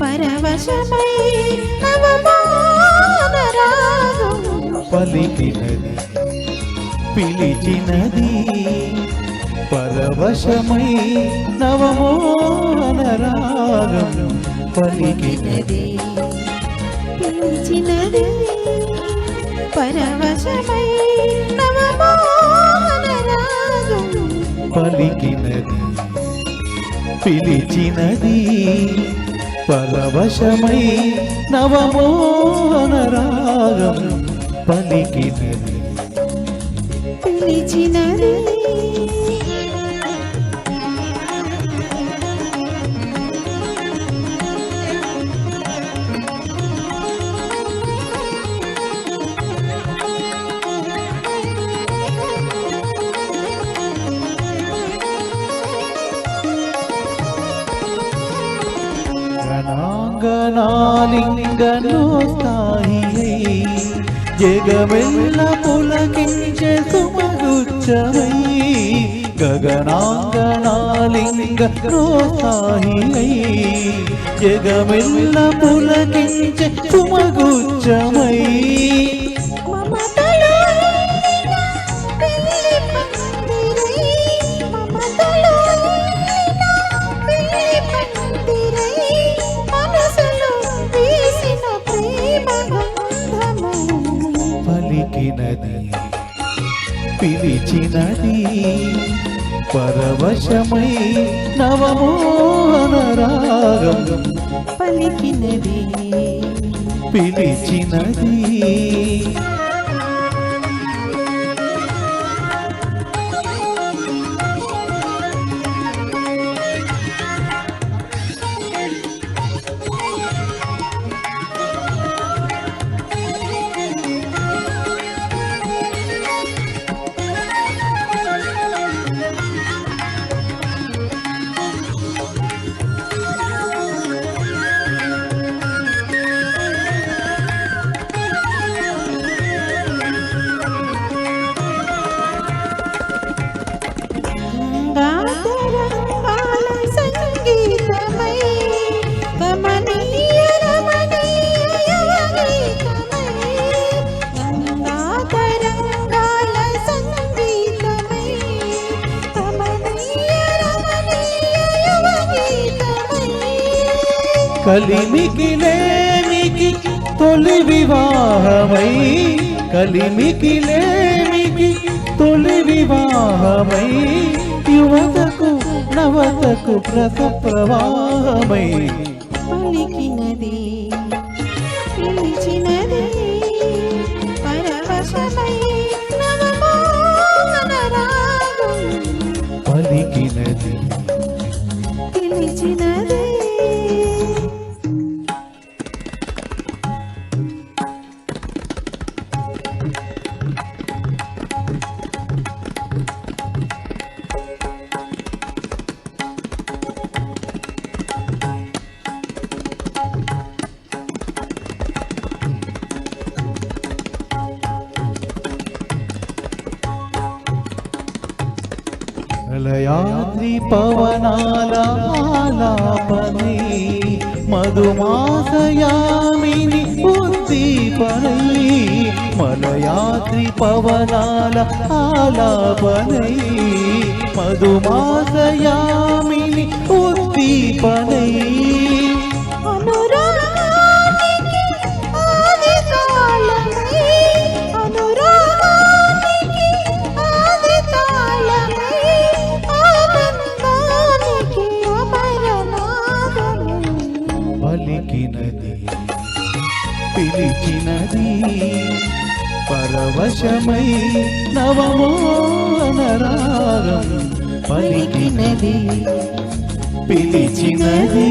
పరవశమై పలికినది పిలిచినది పరవశమై నవమోహన రాగం పలికినది పిలిచినది పరవశమై పిలిచినది. పరవశమై నవమోహన రాగం పలికినది. పిలిచినది. గణాంగనాలింగను స్థాయి. జగమెల్ల పులకించే సుమగుచ్చమై గగనాంగనాలింగను స్థాయి. జగమెల్ల పులకించే సుమగుచ్చమై పలికినది పిలిచినది. పరవశమై నవమోహన రాగం పలికినది. పిలిచినది. కలిమికి లేమికి తొలి వివాహమై కలిమికి లేమికి తొలి వివాహమై యువతకు నవతకు ప్రత ప్రవాహమై. పలికినది పిలిచినది పరవశమై పలికినది. పిలిచినది ప్రళయాద్రి పవనాల ఆలాపనై మధుమాసయామిని ఉద్దీపనై మలయాద్రి పవనాల ఆలాపనై మధుమాసయామిని ఉద్దీపనై పలికినది పిలిచినది పరవశమై నవమోనరాగం పలికినది పిలిచినది